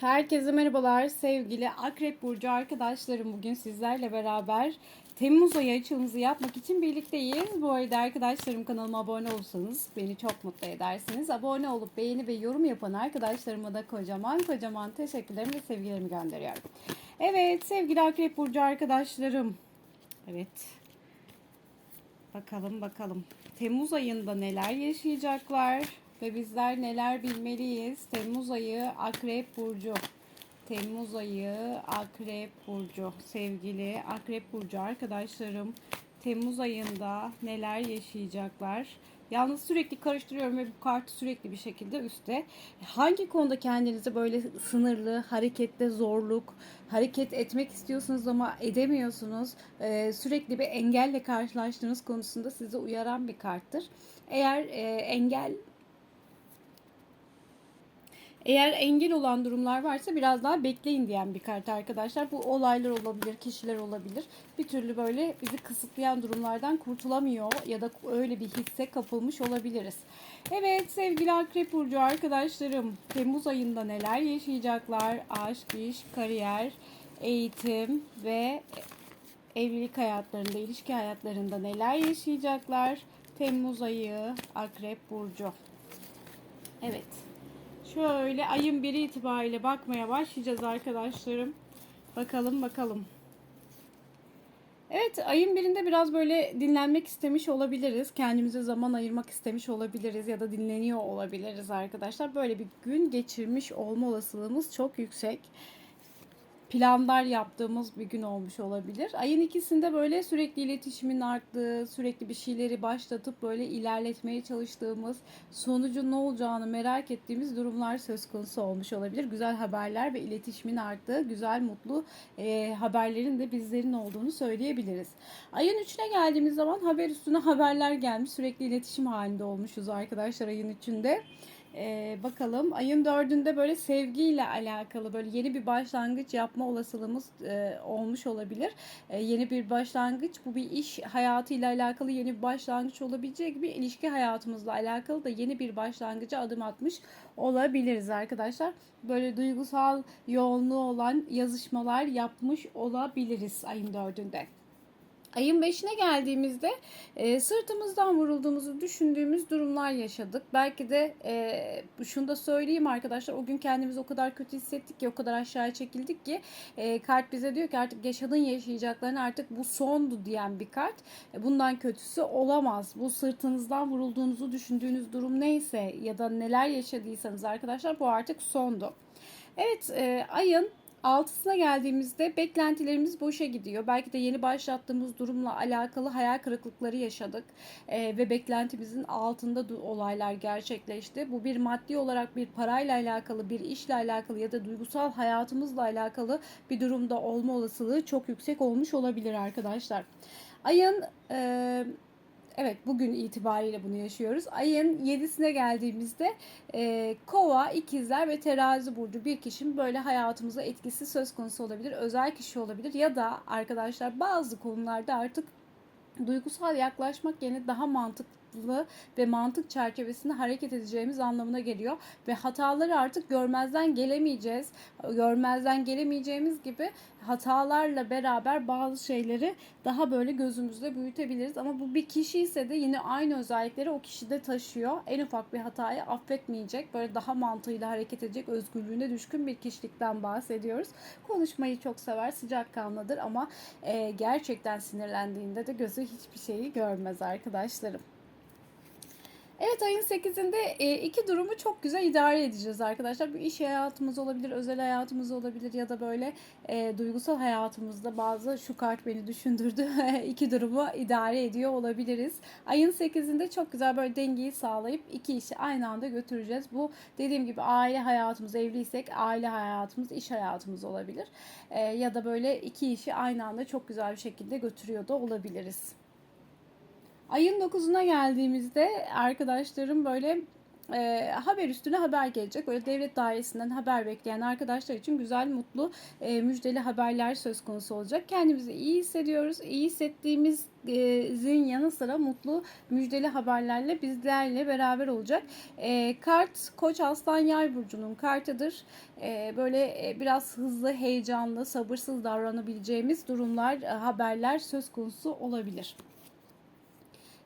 Herkese merhabalar sevgili Akrep Burcu arkadaşlarım. Bugün sizlerle beraber Temmuz ayı açılımızı yapmak için birlikteyiz. Bu arada arkadaşlarım kanalıma abone olursanız beni çok mutlu edersiniz. Abone olup beğeni ve yorum yapan arkadaşlarıma da kocaman kocaman teşekkürlerimi ve sevgilerimi gönderiyorum. Evet sevgili Akrep Burcu arkadaşlarım. Evet. Bakalım bakalım. Temmuz ayında neler yaşayacaklar ve bizler neler bilmeliyiz? Temmuz ayı Akrep Burcu. Temmuz ayı Akrep Burcu. Sevgili Akrep Burcu arkadaşlarım. Temmuz ayında neler yaşayacaklar? Yalnız sürekli karıştırıyorum ve bu kartı sürekli bir şekilde üstte. Hangi konuda kendinizi böyle sınırlı, harekette zorluk, hareket etmek istiyorsunuz ama edemiyorsunuz. Ee, sürekli bir engelle karşılaştığınız konusunda sizi uyaran bir karttır. Eğer e, engel eğer engel olan durumlar varsa biraz daha bekleyin diyen bir kart arkadaşlar. Bu olaylar olabilir, kişiler olabilir. Bir türlü böyle bizi kısıtlayan durumlardan kurtulamıyor ya da öyle bir hisse kapılmış olabiliriz. Evet sevgili Akrep Burcu arkadaşlarım Temmuz ayında neler yaşayacaklar? Aşk, iş, kariyer, eğitim ve evlilik hayatlarında, ilişki hayatlarında neler yaşayacaklar? Temmuz ayı Akrep Burcu. Evet. Şöyle ayın biri itibariyle bakmaya başlayacağız arkadaşlarım. Bakalım bakalım. Evet ayın birinde biraz böyle dinlenmek istemiş olabiliriz. Kendimize zaman ayırmak istemiş olabiliriz ya da dinleniyor olabiliriz arkadaşlar. Böyle bir gün geçirmiş olma olasılığımız çok yüksek planlar yaptığımız bir gün olmuş olabilir. Ayın ikisinde böyle sürekli iletişimin arttığı, sürekli bir şeyleri başlatıp böyle ilerletmeye çalıştığımız, sonucun ne olacağını merak ettiğimiz durumlar söz konusu olmuş olabilir. Güzel haberler ve iletişimin arttığı, güzel mutlu e, haberlerin de bizlerin olduğunu söyleyebiliriz. Ayın üçüne geldiğimiz zaman haber üstüne haberler gelmiş. Sürekli iletişim halinde olmuşuz arkadaşlar ayın üçünde. Ee, bakalım ayın dördünde böyle sevgiyle alakalı böyle yeni bir başlangıç yapma olasılığımız e, olmuş olabilir. E, yeni bir başlangıç bu bir iş hayatıyla alakalı yeni bir başlangıç olabileceği gibi ilişki hayatımızla alakalı da yeni bir başlangıca adım atmış olabiliriz arkadaşlar. Böyle duygusal yoğunluğu olan yazışmalar yapmış olabiliriz ayın dördünde. Ayın 5'ine geldiğimizde e, sırtımızdan vurulduğumuzu düşündüğümüz durumlar yaşadık. Belki de e, şunu da söyleyeyim arkadaşlar o gün kendimizi o kadar kötü hissettik ki o kadar aşağıya çekildik ki e, kart bize diyor ki artık yaşadığın yaşayacaklarını artık bu sondu diyen bir kart. E, bundan kötüsü olamaz. Bu sırtınızdan vurulduğunuzu düşündüğünüz durum neyse ya da neler yaşadıysanız arkadaşlar bu artık sondu. Evet e, ayın Altısına geldiğimizde beklentilerimiz boşa gidiyor. Belki de yeni başlattığımız durumla alakalı hayal kırıklıkları yaşadık ee, ve beklentimizin altında olaylar gerçekleşti. Bu bir maddi olarak bir parayla alakalı, bir işle alakalı ya da duygusal hayatımızla alakalı bir durumda olma olasılığı çok yüksek olmuş olabilir arkadaşlar. Ayın e, Evet bugün itibariyle bunu yaşıyoruz. Ayın 7'sine geldiğimizde e, kova, ikizler ve terazi burcu bir kişinin böyle hayatımıza etkisi söz konusu olabilir. Özel kişi olabilir ya da arkadaşlar bazı konularda artık duygusal yaklaşmak yerine daha mantıklı mantıklı ve mantık çerçevesinde hareket edeceğimiz anlamına geliyor. Ve hataları artık görmezden gelemeyeceğiz. Görmezden gelemeyeceğimiz gibi hatalarla beraber bazı şeyleri daha böyle gözümüzde büyütebiliriz. Ama bu bir kişi ise de yine aynı özellikleri o kişide taşıyor. En ufak bir hatayı affetmeyecek. Böyle daha mantığıyla hareket edecek, özgürlüğüne düşkün bir kişilikten bahsediyoruz. Konuşmayı çok sever, sıcakkanlıdır ama e, gerçekten sinirlendiğinde de gözü hiçbir şeyi görmez arkadaşlarım. Evet ayın 8'inde e, iki durumu çok güzel idare edeceğiz arkadaşlar. Bu iş hayatımız olabilir, özel hayatımız olabilir ya da böyle e, duygusal hayatımızda bazı şu kart beni düşündürdü. iki durumu idare ediyor olabiliriz. Ayın 8'inde çok güzel böyle dengeyi sağlayıp iki işi aynı anda götüreceğiz. Bu dediğim gibi aile hayatımız, evliysek aile hayatımız, iş hayatımız olabilir. E, ya da böyle iki işi aynı anda çok güzel bir şekilde götürüyor da olabiliriz. Ayın 9'una geldiğimizde arkadaşlarım böyle e, haber üstüne haber gelecek. Böyle devlet dairesinden haber bekleyen arkadaşlar için güzel, mutlu, e, müjdeli haberler söz konusu olacak. Kendimizi iyi hissediyoruz. İyi hissettiğimizin yanı sıra mutlu, müjdeli haberlerle bizlerle beraber olacak. E, kart Koç Aslan Yay burcunun kartıdır. E, böyle e, biraz hızlı, heyecanlı, sabırsız davranabileceğimiz durumlar, e, haberler söz konusu olabilir.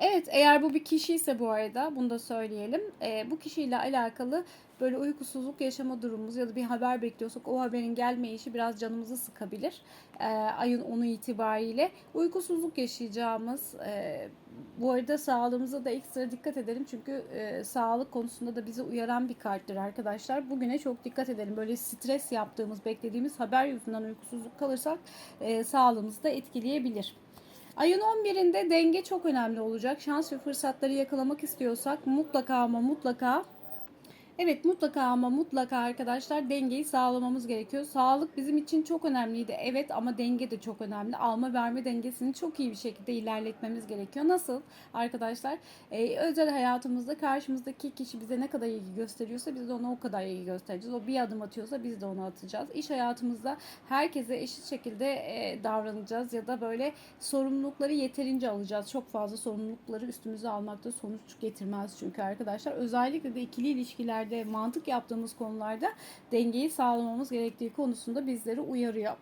Evet eğer bu bir kişi ise bu arada bunu da söyleyelim. E, bu kişiyle alakalı böyle uykusuzluk yaşama durumumuz ya da bir haber bekliyorsak o haberin gelmeyişi biraz canımızı sıkabilir. E, ayın 10'u itibariyle uykusuzluk yaşayacağımız e, bu arada sağlığımıza da ekstra dikkat edelim çünkü e, sağlık konusunda da bizi uyaran bir karttır arkadaşlar. Bugüne çok dikkat edelim. Böyle stres yaptığımız, beklediğimiz haber yüzünden uykusuzluk kalırsak e, sağlığımızı da etkileyebilir. Ayın 11'inde denge çok önemli olacak. Şans ve fırsatları yakalamak istiyorsak mutlaka ama mutlaka Evet mutlaka ama mutlaka arkadaşlar dengeyi sağlamamız gerekiyor. Sağlık bizim için çok önemliydi. Evet ama denge de çok önemli. Alma verme dengesini çok iyi bir şekilde ilerletmemiz gerekiyor. Nasıl arkadaşlar? Ee, özel hayatımızda karşımızdaki kişi bize ne kadar ilgi gösteriyorsa biz de ona o kadar ilgi göstereceğiz. O bir adım atıyorsa biz de onu atacağız. İş hayatımızda herkese eşit şekilde e, davranacağız ya da böyle sorumlulukları yeterince alacağız. Çok fazla sorumlulukları üstümüze almakta sonuç getirmez çünkü arkadaşlar. Özellikle de ikili ilişkiler ilişkilerde, mantık yaptığımız konularda dengeyi sağlamamız gerektiği konusunda bizleri uyarıyor.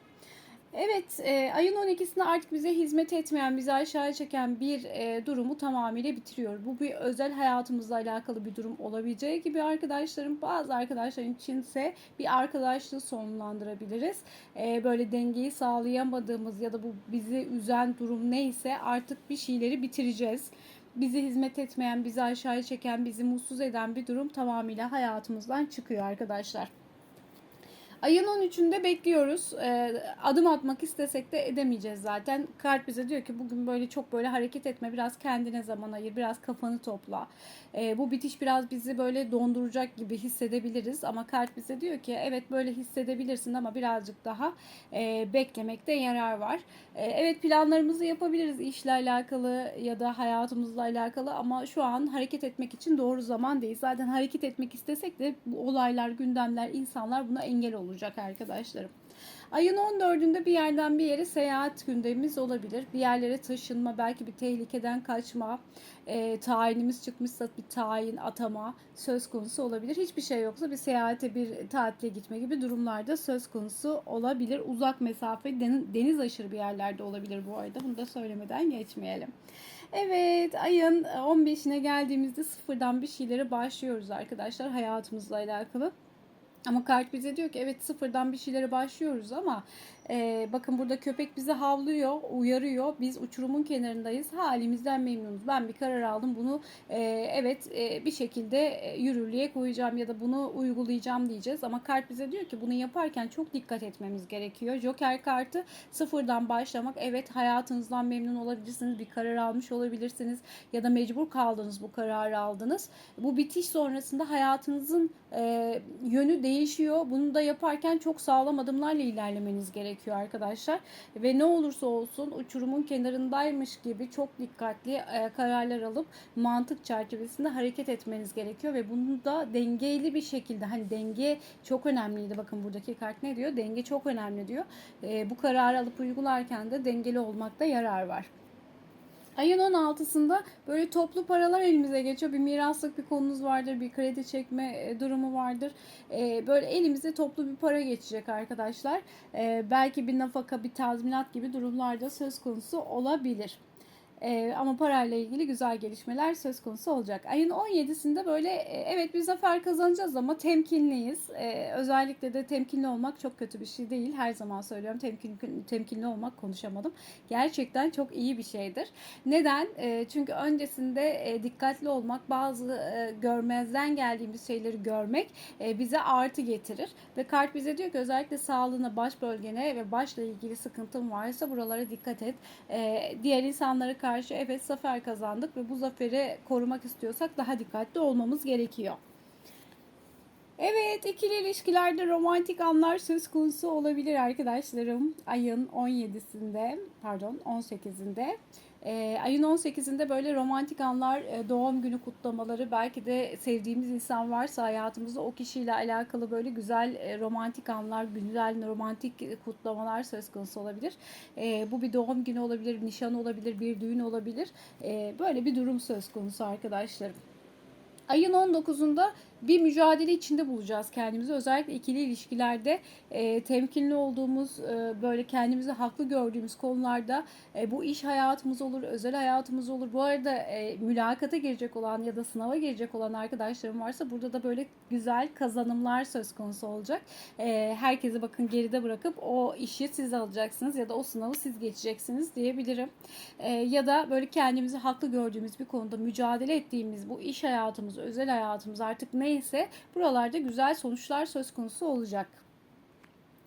Evet, e, ayın 12'sinde artık bize hizmet etmeyen, bizi aşağıya çeken bir e, durumu tamamıyla bitiriyor. Bu bir özel hayatımızla alakalı bir durum olabileceği gibi arkadaşlarım, bazı arkadaşların içinse bir arkadaşlığı sonlandırabiliriz. E, böyle dengeyi sağlayamadığımız ya da bu bizi üzen durum neyse artık bir şeyleri bitireceğiz bizi hizmet etmeyen, bizi aşağıya çeken, bizi mutsuz eden bir durum tamamıyla hayatımızdan çıkıyor arkadaşlar. Ayın 13'ünde bekliyoruz. Ee, adım atmak istesek de edemeyeceğiz zaten. Kart bize diyor ki bugün böyle çok böyle hareket etme. Biraz kendine zaman ayır. Biraz kafanı topla. Ee, bu bitiş biraz bizi böyle donduracak gibi hissedebiliriz. Ama kart bize diyor ki evet böyle hissedebilirsin ama birazcık daha e, beklemekte yarar var. E, evet planlarımızı yapabiliriz işle alakalı ya da hayatımızla alakalı ama şu an hareket etmek için doğru zaman değil. Zaten hareket etmek istesek de bu olaylar, gündemler, insanlar buna engel olur olacak arkadaşlarım. Ayın 14'ünde bir yerden bir yere seyahat gündemimiz olabilir. Bir yerlere taşınma, belki bir tehlikeden kaçma, e, tayinimiz çıkmışsa bir tayin, atama söz konusu olabilir. Hiçbir şey yoksa bir seyahate, bir tatile gitme gibi durumlarda söz konusu olabilir. Uzak mesafe, deniz aşırı bir yerlerde olabilir bu arada. Bunu da söylemeden geçmeyelim. Evet ayın 15'ine geldiğimizde sıfırdan bir şeylere başlıyoruz arkadaşlar hayatımızla alakalı. Ama kart bize diyor ki evet sıfırdan bir şeylere başlıyoruz ama e, bakın burada köpek bizi havlıyor, uyarıyor. Biz uçurumun kenarındayız. Halimizden memnunuz. Ben bir karar aldım. Bunu e, evet e, bir şekilde e, yürürlüğe koyacağım ya da bunu uygulayacağım diyeceğiz. Ama kart bize diyor ki bunu yaparken çok dikkat etmemiz gerekiyor. Joker kartı sıfırdan başlamak. Evet hayatınızdan memnun olabilirsiniz. Bir karar almış olabilirsiniz. Ya da mecbur kaldınız bu kararı aldınız. Bu bitiş sonrasında hayatınızın e, yönü değişiyor. Bunu da yaparken çok sağlam adımlarla ilerlemeniz gerekiyor gerekiyor arkadaşlar. Ve ne olursa olsun uçurumun kenarındaymış gibi çok dikkatli e, kararlar alıp mantık çerçevesinde hareket etmeniz gerekiyor ve bunu da dengeli bir şekilde hani denge çok önemliydi. Bakın buradaki kart ne diyor? Denge çok önemli diyor. E, bu kararı alıp uygularken de dengeli olmakta yarar var. Ayın 16'sında böyle toplu paralar elimize geçiyor. Bir miraslık bir konunuz vardır, bir kredi çekme e, durumu vardır. E, böyle elimize toplu bir para geçecek arkadaşlar. E, belki bir nafaka, bir tazminat gibi durumlarda söz konusu olabilir. Ee, ama parayla ilgili güzel gelişmeler söz konusu olacak. Ayın 17'sinde böyle e, evet bir zafer kazanacağız ama temkinliyiz. Ee, özellikle de temkinli olmak çok kötü bir şey değil. Her zaman söylüyorum temkin, temkinli olmak konuşamadım. Gerçekten çok iyi bir şeydir. Neden? E, çünkü öncesinde e, dikkatli olmak, bazı e, görmezden geldiğimiz şeyleri görmek e, bize artı getirir. Ve kart bize diyor ki özellikle sağlığına, baş bölgene ve başla ilgili sıkıntın varsa buralara dikkat et. E, diğer insanlara karşı evet zafer kazandık ve bu zaferi korumak istiyorsak daha dikkatli olmamız gerekiyor. Evet ikili ilişkilerde romantik anlar söz konusu olabilir arkadaşlarım. Ayın 17'sinde pardon 18'inde E, ayın 18'inde böyle romantik anlar, e, doğum günü kutlamaları, belki de sevdiğimiz insan varsa hayatımızda o kişiyle alakalı böyle güzel e, romantik anlar, güzel romantik kutlamalar söz konusu olabilir. E, bu bir doğum günü olabilir, nişan olabilir, bir düğün olabilir. E, böyle bir durum söz konusu arkadaşlarım. Ayın 19'unda bir mücadele içinde bulacağız kendimizi. Özellikle ikili ilişkilerde e, temkinli olduğumuz, e, böyle kendimizi haklı gördüğümüz konularda e, bu iş hayatımız olur, özel hayatımız olur. Bu arada e, mülakata girecek olan ya da sınava girecek olan arkadaşlarım varsa burada da böyle güzel kazanımlar söz konusu olacak. E, herkesi bakın geride bırakıp o işi siz alacaksınız ya da o sınavı siz geçeceksiniz diyebilirim. E, ya da böyle kendimizi haklı gördüğümüz bir konuda mücadele ettiğimiz bu iş hayatımız, özel hayatımız artık ne neyse buralarda güzel sonuçlar söz konusu olacak.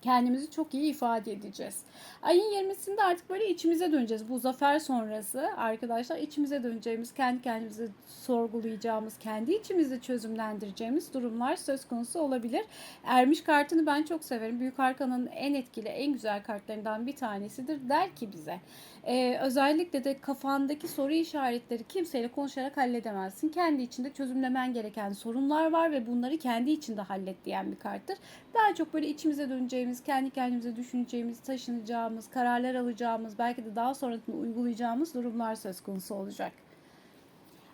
Kendimizi çok iyi ifade edeceğiz. Ayın 20'sinde artık böyle içimize döneceğiz. Bu zafer sonrası arkadaşlar içimize döneceğimiz, kendi kendimizi sorgulayacağımız, kendi içimizde çözümlendireceğimiz durumlar söz konusu olabilir. Ermiş kartını ben çok severim. Büyük Arkan'ın en etkili, en güzel kartlarından bir tanesidir. Der ki bize ee, özellikle de kafandaki soru işaretleri kimseyle konuşarak halledemezsin. Kendi içinde çözümlemen gereken sorunlar var ve bunları kendi içinde hallet diyen bir karttır. Daha çok böyle içimize döneceğimiz, kendi kendimize düşüneceğimiz, taşınacağımız, kararlar alacağımız, belki de daha sonrasında uygulayacağımız durumlar söz konusu olacak.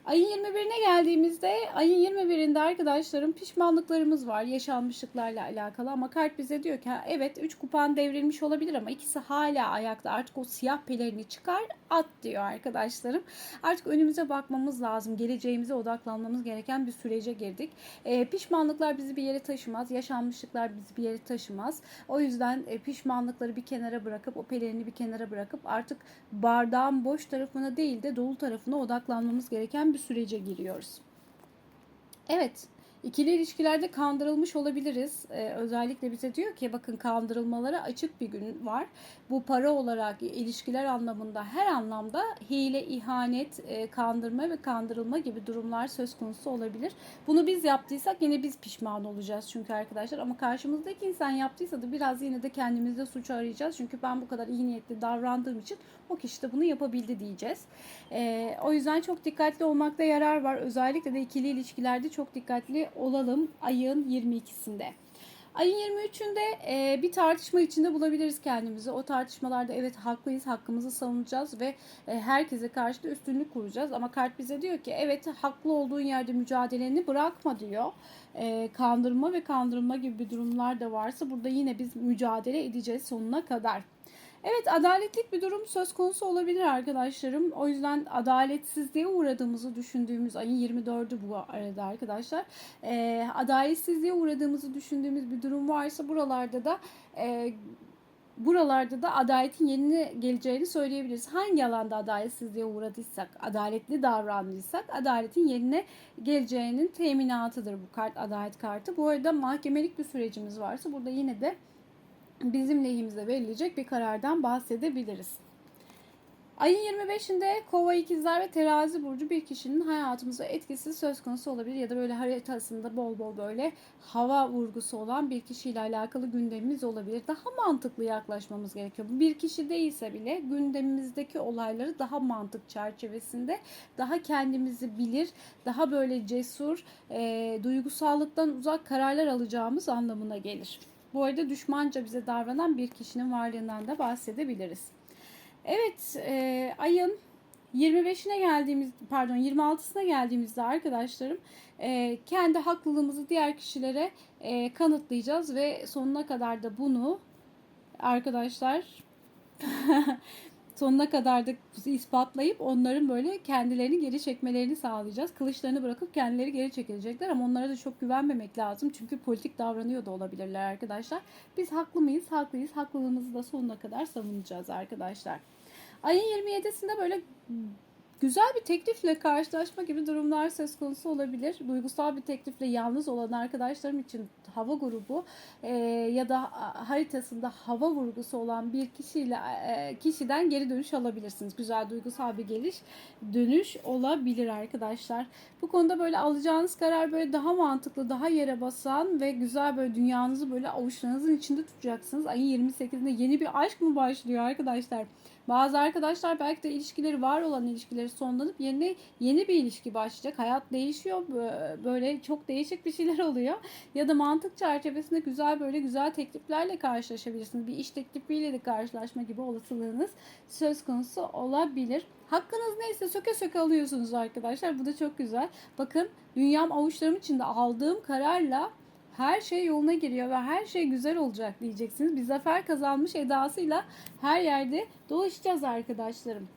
Ayın 21'ine geldiğimizde ayın 21'inde arkadaşlarım pişmanlıklarımız var yaşanmışlıklarla alakalı ama kart bize diyor ki evet 3 kupan devrilmiş olabilir ama ikisi hala ayakta artık o siyah pelerini çıkar at diyor arkadaşlarım. Artık önümüze bakmamız lazım geleceğimize odaklanmamız gereken bir sürece girdik. E, pişmanlıklar bizi bir yere taşımaz yaşanmışlıklar bizi bir yere taşımaz. O yüzden e, pişmanlıkları bir kenara bırakıp o pelerini bir kenara bırakıp artık bardağın boş tarafına değil de dolu tarafına odaklanmamız gereken bir sürece giriyoruz. Evet, ikili ilişkilerde kandırılmış olabiliriz. Ee, özellikle bize diyor ki bakın kandırılmalara açık bir gün var. Bu para olarak ilişkiler anlamında her anlamda hile, ihanet, e, kandırma ve kandırılma gibi durumlar söz konusu olabilir. Bunu biz yaptıysak yine biz pişman olacağız çünkü arkadaşlar ama karşımızdaki insan yaptıysa da biraz yine de kendimizde suç arayacağız. Çünkü ben bu kadar iyi niyetli davrandığım için o kişi de bunu yapabildi diyeceğiz. E, o yüzden çok dikkatli olmakta yarar var. Özellikle de ikili ilişkilerde çok dikkatli olalım ayın 22'sinde. Ayın 23'ünde e, bir tartışma içinde bulabiliriz kendimizi. O tartışmalarda evet haklıyız, hakkımızı savunacağız ve e, herkese karşı da üstünlük kuracağız. Ama kart bize diyor ki evet haklı olduğun yerde mücadeleni bırakma diyor. E, kandırma ve kandırılma gibi bir durumlar da varsa burada yine biz mücadele edeceğiz sonuna kadar. Evet adaletlik bir durum söz konusu olabilir arkadaşlarım. O yüzden adaletsizliğe uğradığımızı düşündüğümüz ayın 24'ü bu arada arkadaşlar. E, adaletsizliğe uğradığımızı düşündüğümüz bir durum varsa buralarda da e, buralarda da adaletin yerine geleceğini söyleyebiliriz. Hangi alanda adaletsizliğe uğradıysak, adaletli davrandıysak adaletin yerine geleceğinin teminatıdır bu kart, adalet kartı. Bu arada mahkemelik bir sürecimiz varsa burada yine de bizim lehimize verilecek bir karardan bahsedebiliriz. Ayın 25'inde Kova ikizler ve Terazi burcu bir kişinin hayatımıza etkisi söz konusu olabilir ya da böyle haritasında bol bol böyle hava vurgusu olan bir kişiyle alakalı gündemimiz olabilir. Daha mantıklı yaklaşmamız gerekiyor. Bu bir kişi değilse bile gündemimizdeki olayları daha mantık çerçevesinde daha kendimizi bilir, daha böyle cesur, e, duygusallıktan uzak kararlar alacağımız anlamına gelir. Bu arada düşmanca bize davranan bir kişinin varlığından da bahsedebiliriz. Evet, e, ayın 25'ine geldiğimiz pardon 26'sına geldiğimizde arkadaşlarım e, kendi haklılığımızı diğer kişilere e, kanıtlayacağız ve sonuna kadar da bunu arkadaşlar sonuna kadar da ispatlayıp onların böyle kendilerini geri çekmelerini sağlayacağız. Kılıçlarını bırakıp kendileri geri çekilecekler ama onlara da çok güvenmemek lazım. Çünkü politik davranıyor da olabilirler arkadaşlar. Biz haklı mıyız? Haklıyız. Haklılığımızı da sonuna kadar savunacağız arkadaşlar. Ayın 27'sinde böyle güzel bir teklifle karşılaşma gibi durumlar söz konusu olabilir. Duygusal bir teklifle yalnız olan arkadaşlarım için hava grubu e, ya da haritasında hava vurgusu olan bir kişiyle e, kişiden geri dönüş alabilirsiniz. Güzel duygusal bir geliş dönüş olabilir arkadaşlar. Bu konuda böyle alacağınız karar böyle daha mantıklı, daha yere basan ve güzel böyle dünyanızı böyle avuçlarınızın içinde tutacaksınız. Ayın 28'inde yeni bir aşk mı başlıyor arkadaşlar? Bazı arkadaşlar belki de ilişkileri var olan ilişkileri sonlanıp yeni yeni bir ilişki başlayacak. Hayat değişiyor. Bö- Böyle çok değişik bir şeyler oluyor. Ya da mantık çerçevesinde güzel böyle güzel tekliflerle karşılaşabilirsiniz. Bir iş teklifiyle de karşılaşma gibi olasılığınız söz konusu olabilir. Hakkınız neyse söke söke alıyorsunuz arkadaşlar. Bu da çok güzel. Bakın dünyam avuçlarım içinde aldığım kararla her şey yoluna giriyor ve her şey güzel olacak diyeceksiniz. Bir zafer kazanmış edasıyla her yerde dolaşacağız arkadaşlarım.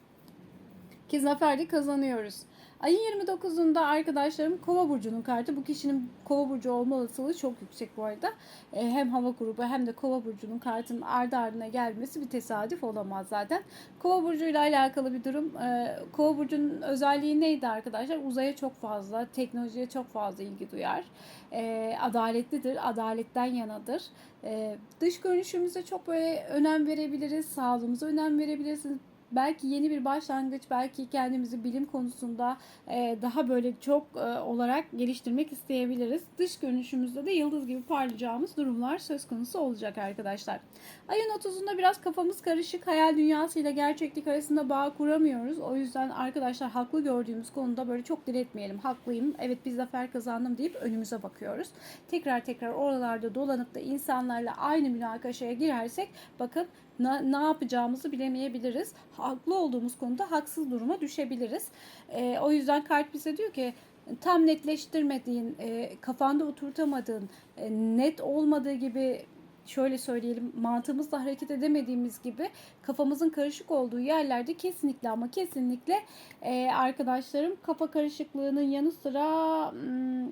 Ki zafer de kazanıyoruz. Ayın 29'unda arkadaşlarım Kova burcunun kartı. Bu kişinin Kova burcu olma olasılığı çok yüksek bu arada. E, hem hava grubu hem de Kova burcunun kartının ardı ardına gelmesi bir tesadüf olamaz zaten. Kova burcuyla alakalı bir durum. E, Kova burcunun özelliği neydi arkadaşlar? Uzaya çok fazla, teknolojiye çok fazla ilgi duyar. E, adaletlidir, adaletten yanadır. E, dış görünüşümüze çok böyle önem verebiliriz, sağlığımıza önem verebilirsiniz belki yeni bir başlangıç, belki kendimizi bilim konusunda e, daha böyle çok e, olarak geliştirmek isteyebiliriz. Dış görünüşümüzde de yıldız gibi parlayacağımız durumlar söz konusu olacak arkadaşlar. Ayın 30'unda biraz kafamız karışık. Hayal dünyasıyla gerçeklik arasında bağ kuramıyoruz. O yüzden arkadaşlar haklı gördüğümüz konuda böyle çok diretmeyelim. Haklıyım, evet bir zafer kazandım deyip önümüze bakıyoruz. Tekrar tekrar oralarda dolanıp da insanlarla aynı münakaşaya girersek bakın ne, ne yapacağımızı bilemeyebiliriz. Haklı olduğumuz konuda haksız duruma düşebiliriz. E, o yüzden kart bize diyor ki tam netleştirmediğin, e, kafanda oturtamadığın, e, net olmadığı gibi şöyle söyleyelim mantığımızla hareket edemediğimiz gibi kafamızın karışık olduğu yerlerde kesinlikle ama kesinlikle e, arkadaşlarım kafa karışıklığının yanı sıra hmm,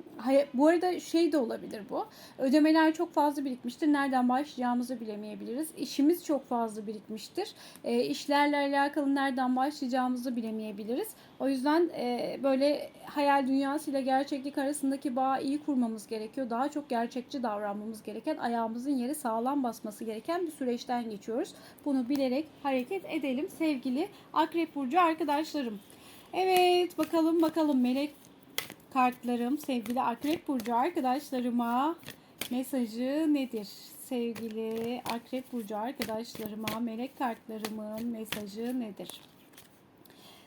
bu arada şey de olabilir bu. Ödemeler çok fazla birikmiştir. Nereden başlayacağımızı bilemeyebiliriz. İşimiz çok fazla birikmiştir. E, işlerle alakalı nereden başlayacağımızı bilemeyebiliriz o yüzden e, böyle hayal dünyasıyla gerçeklik arasındaki bağı iyi kurmamız gerekiyor daha çok gerçekçi davranmamız gereken ayağımızın yeri sağlam basması gereken bir süreçten geçiyoruz. Bunu bilerek hareket edelim sevgili Akrep Burcu arkadaşlarım. Evet bakalım bakalım melek kartlarım sevgili Akrep Burcu arkadaşlarıma mesajı nedir? Sevgili Akrep Burcu arkadaşlarıma melek kartlarımın mesajı nedir?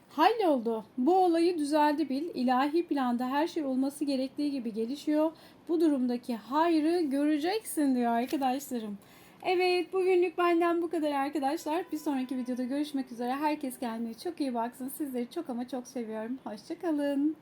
Halloldu. Bu olayı düzeldi bil. İlahi planda her şey olması gerektiği gibi gelişiyor. Bu durumdaki hayrı göreceksin diyor arkadaşlarım. Evet bugünlük benden bu kadar arkadaşlar. Bir sonraki videoda görüşmek üzere. Herkes kendine çok iyi baksın. Sizleri çok ama çok seviyorum. Hoşçakalın.